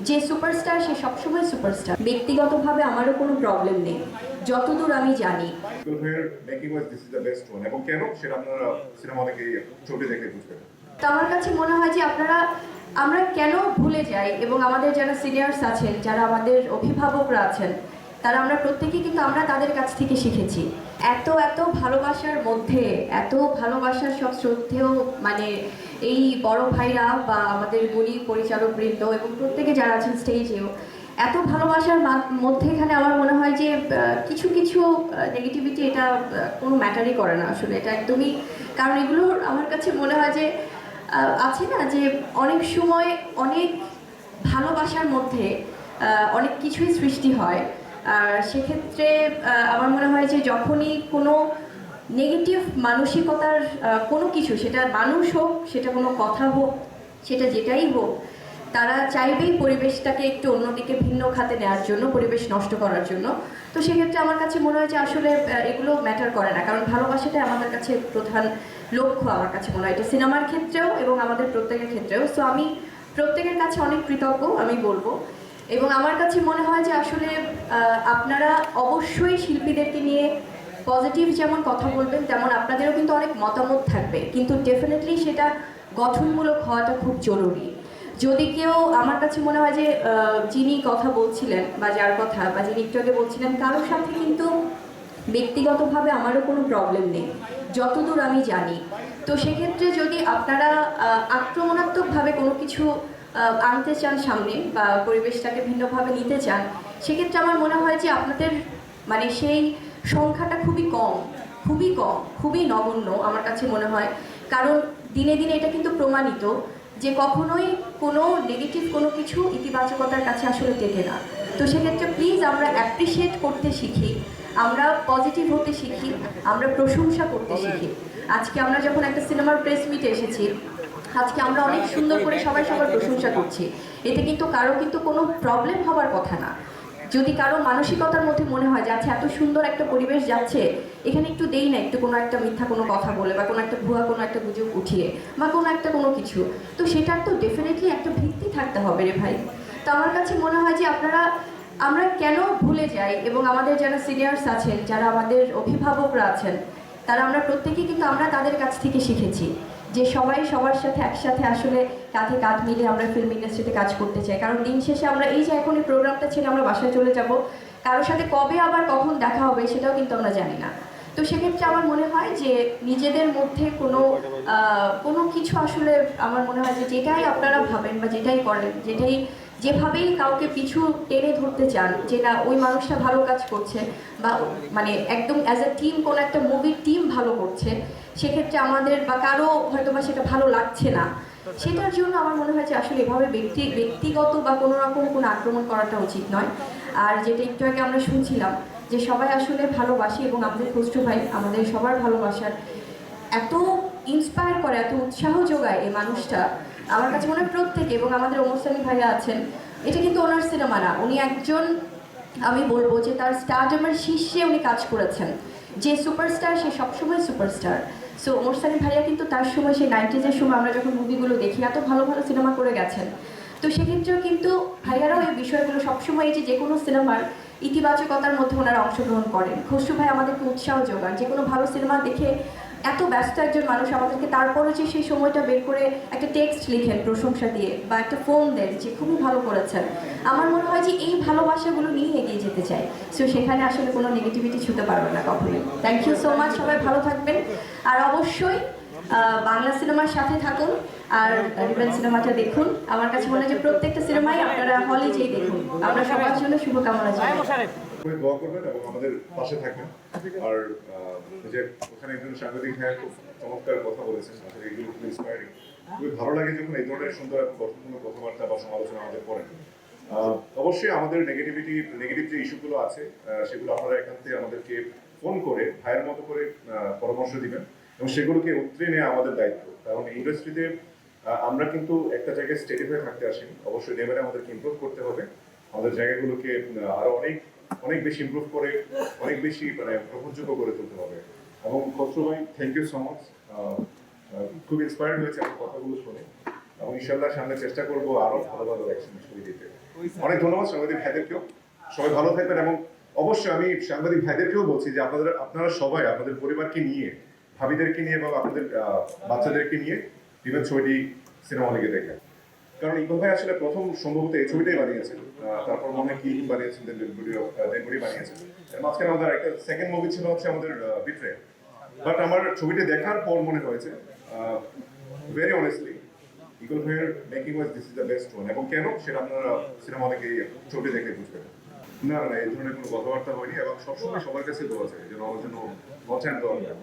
যে সুপারস্টার সে সবসময় সুপারস্টার ব্যক্তিগতভাবে আমারও কোনো প্রবলেম নেই। যতদূর আমি জানি। এবং কেন? সেটা আপনারা সিনেমা থেকে ছবি দেখে তো আমার কাছে মনে হয় যে আপনারা আমরা কেন ভুলে যাই এবং আমাদের যারা সিনিয়র্স আছেন যারা আমাদের অভিভাবকরা আছেন তারা আমরা প্রত্যেকেই কিন্তু আমরা তাদের কাছ থেকে শিখেছি। এত এত ভালোবাসার মধ্যে, এত ভালোবাসার সব শ্রদ্ধেয় মানে এই বড় ভাইরা বা আমাদের গুণী পরিচালক বৃন্দ এবং প্রত্যেকে যারা আছেন স্টেজেও এত ভালোবাসার মধ্যে এখানে আমার মনে হয় যে কিছু কিছু নেগেটিভিটি এটা কোনো ম্যাটারই করে না আসলে, এটা একদমই, কারণ এগুলো আমার কাছে মনে হয় যে আছে না যে, অনেক সময় অনেক ভালোবাসার মধ্যে অনেক কিছুই সৃষ্টি হয়। সেক্ষেত্রে আমার মনে হয় যে যখনই কোনো নেগেটিভ মানসিকতার কোনো কিছু, সেটা মানুষ হোক, সেটা কোনো কথা হোক, সেটা যেটাই হোক, তারা চাইবেই পরিবেশটাকে একটু অন্যদিকে ভিন্ন খাতে নেওয়ার জন্য, পরিবেশ নষ্ট করার জন্য। তো সেক্ষেত্রে আমার কাছে মনে হয় যে আসলে এগুলো ম্যাটার করে না। কারণ ভালোবাসাটাই আমাদের কাছে প্রধান লক্ষ্য আমার কাছে মনে হয়। এটা সিনেমার ক্ষেত্রেও এবং আমাদের প্রত্যেকের ক্ষেত্রেও। সো আমি প্রত্যেকের কাছে অনেক কৃতজ্ঞ, আমি বলব। এবং আমার কাছে মনে হয় যে আসলে আপনারা অবশ্যই শিল্পীদেরকে নিয়ে পজিটিভ যেমন কথা বলবেন, তেমন আপনাদেরও কিন্তু অনেক মতামত থাকবে। কিন্তু ডেফিনেটলি সেটা গঠনমূলক হওয়াটা খুব জরুরি। যদি কেউ আমার কাছে মনে হয় যে যিনি কথা বলছিলেন বা যার কথা বা যিনি একটু আগে বলছিলেন, কারোর সাথে কিন্তু ব্যক্তিগতভাবে আমারও কোনো প্রবলেম নেই। যতদূর আমি জানি। তো সেক্ষেত্রে যদি আপনারা আক্রমণাত্মকভাবে কোনো কিছু আনতে চান সামনে বা পরিবেশটাকে ভিন্নভাবে নিতে চান, সেক্ষেত্রে আমার মনে হয় যে আপনাদের মানে সেই সংখ্যাটা খুবই কম খুবই কম, খুবই নগণ্য আমার কাছে মনে হয়। কারণ দিনে দিনে এটা কিন্তু প্রমাণিত যে কখনোই কোনো নেগেটিভ কোনো কিছু ইতিবাচকতার কাছে আসলে টেকে না। তো সেক্ষেত্রে প্লিজ আমরা অ্যাপ্রিসিয়েট করতে শিখি, আমরা পজিটিভ হতে শিখি, আমরা প্রশংসা করতে শিখি। আজকে আমরা যখন একটা সিনেমার প্রেস মিটে এসেছি আজকে আমরা অনেক সুন্দর করে সবাই সবার প্রশংসা করছি। এতে কিন্তু কারও কিন্তু কোনো প্রবলেম হওয়ার কথা না। যদি কারও মানসিকতার মধ্যে মনে হয় যে আচ্ছা এত সুন্দর একটা পরিবেশ যাচ্ছে, এখানে একটু দেই না, একটু কোনো একটা মিথ্যা কোনো কথা বলে বা কোনো একটা ভুয়া কোনো একটা গুজব উঠিয়ে বা কোনো একটা কোনো কিছু। তো সেটার তো ডেফিনেটলি একটা ভিত্তি থাকতে হবে রে ভাই। তো আমার কাছে মনে হয় যে, আপনারা, আমরা কেন ভুলে যাই এবং আমাদের যারা সিনিয়র্স আছেন, যারা আমাদের অভিভাবকরা আছেন, তারা আমরা প্রত্যেকেই কিন্তু আমরা তাদের কাছ থেকে শিখেছি। যে সবাই সবার সাথে একসাথে আসলে কাঁধে কাঁধ মিলে আমরা ফিল্ম ইন্ডাস্ট্রিতে কাজ করতে চাই। কারণ দিন শেষে আমরা এই যে এখন এই প্রোগ্রামটা ছেড়ে আমরা বাসায় চলে যাব, কারোর সাথে কবে আবার কখন দেখা হবে সেটাও কিন্তু আমরা জানি না। তো সেক্ষেত্রে আমার মনে হয় যে নিজেদের মধ্যে কোনো কোনো কিছু আসলে আমার মনে হয় যে যেটাই আপনারা ভাবেন বা যেটাই করেন, যেটাই যেভাবেই কাউকে পিছু টেনে ধরতে চান যে না, ওই মানুষটা ভালো কাজ করছে বা মানে একদম অ্যাজ এ টিম কোনো একটা মুভির টিম ভালো করছে, সেক্ষেত্রে আমাদের বা কারও হয়তো বা সেটা ভালো লাগছে না। সেটার জন্য আমার মনে হয় যে আসলে এভাবে ব্যক্তি, ব্যক্তিগত বা কোনো রকম কোনো আক্রমণ করাটা উচিত নয়। আর যেটা একটু আগে আমরা শুনছিলাম যে সবাই আসলে ভালোবাসি এবং আমাদের খসরু ভাই আমাদের সবার ভালোবাসার এত ইন্সপায়ার করে, এত উৎসাহ যোগায় এই মানুষটা আমার কাছে মনে হয় প্রত্যেকে এবং আমাদের ওমর ভাইয়া আছেন, এটা কিন্তু ওনার সিনেমা না। উনি একজন, আমি বলব যে তার স্টারডামের শীর্ষে উনি কাজ করেছেন। যে সুপারস্টার সে সবসময় সুপারস্টার সো ওমর সানি ভাইয়া কিন্তু তার সময়, সেই নাইনটিজের সময় আমরা যখন মুভিগুলো দেখি, এত ভালো ভালো সিনেমা করে গেছেন। তো সেক্ষেত্রেও কিন্তু ভাইয়ারাও এই বিষয়গুলো সবসময় এই যে যে কোনো সিনেমার ইতিবাচকতার মধ্যে ওনারা অংশগ্রহণ করেন। খসরু ভাই আমাদেরকে উৎসাহ যোগান। যে কোনো ভালো সিনেমা দেখে এত ব্যস্ত একজন মানুষ আমাদেরকে তারপরে যে সেই সময়টা বের করে একটা টেক্সট লিখেন প্রশংসা দিয়ে বা একটা ফোন দেন, যে খুবই ভালো করেছেন। আমার মনে হয় যে এই ভালোবাসাগুলো নিয়ে এগিয়ে যেতে চাই। সো সেখানে আসলে কোনো নেগেটিভিটি ছুতে পারবে না কখনোই। থ্যাংক ইউ সো মাচ সবাই ভালো থাকবেন। আর অবশ্যই বাংলা সিনেমার সাথে থাকুন আর রিবেন সিনেমাটা দেখুন। আমার কাছে মনে হয় যে প্রত্যেকটা সিনেমাই আপনারা হলে যেই দেখুন। আমরা সবার জন্য শুভকামনা জানাই। খুবই দোয়া করবেন এবং আমাদের পাশে থাকবেন। আর যে ওখানে একজন সাংবাদিক ভাইয়া খুব চমৎকার কথা বলেছেন আসলে এগুলো খুব ইন্সপায়ারিং খুবই ভালো লাগে যখন এই ধরনের সুন্দর গঠনপূর্ণ কথাবার্তা বা সমালোচনা আমাদের করেন। অবশ্যই আমাদের নেগেটিভিটি নেগেটিভ যে ইস্যুগুলো আছে সেগুলো আপনারা এখান থেকে আমাদেরকে ফোন করে, ভাইয়ের মতো করে পরামর্শ দিবেন এবং সেগুলোকে উত্তরে নেওয়া আমাদের দায়িত্ব। কারণ ইন্ডাস্ট্রিতে আমরা কিন্তু একটা জায়গায় হয়ে থাকতে আসিনি। অবশ্যই লেভেলে আমাদেরকে ইমপ্রুভ করতে হবে। আমাদের জায়গাগুলোকে আরও অনেক অনেক বেশি ইমপ্রুভ করে, অনেক বেশি মানে গ্রহণযোগ্য করে তুলতে হবে। এবং খসরু ভাই থ্যাংক ইউ সো মাচ খুব ইন্সপায়ার্ড হয়েছে আমার কথাগুলো শুনে। এবং ইনশাল্লাহ সামনে চেষ্টা করব আরও ভালো ভালো অ্যাকশন ছবি দিতে। অনেক ধন্যবাদ সাংবাদিক ভাইদেরকেও। সবাই ভালো থাকবেন এবং অবশ্যই আমি সাংবাদিক ভাইদেরকেও বলছি যে আপনাদের, আপনারা সবাই আপনাদের পরিবারকে নিয়ে, ভাবিদেরকে নিয়ে এবং আপনাদের বাচ্চাদেরকে নিয়ে ইভেন ছবিটি সিনেমা হলে দেখেন। কারণ ইকবাল ভাই আসলে প্রথম সম্ভবত এই ছবিটাই বানিয়েছেন। তারপর মনে কি বানিয়েছেন দেন ডেনবুড়ি বানিয়েছেন। এর মাঝখানে আমাদের একটা সেকেন্ড মুভি ছিল হচ্ছে আমাদের বিট্রে বাট আমার ছবিটা দেখার পর মনে হয়েছে ভেরি অনেস্টলি ইকবাল ভাইয়ের making was this is the best one এবং কেন? সেটা আপনারা সিনেমা গিয়ে ছবি দেখে বুঝবেন। না না, এই ধরনের কোনো কথাবার্তা হয়নি এবং সবসময় সবার কাছে দোয়া চাই যেন আমার জন্য বাঁচান দোয়া করেন।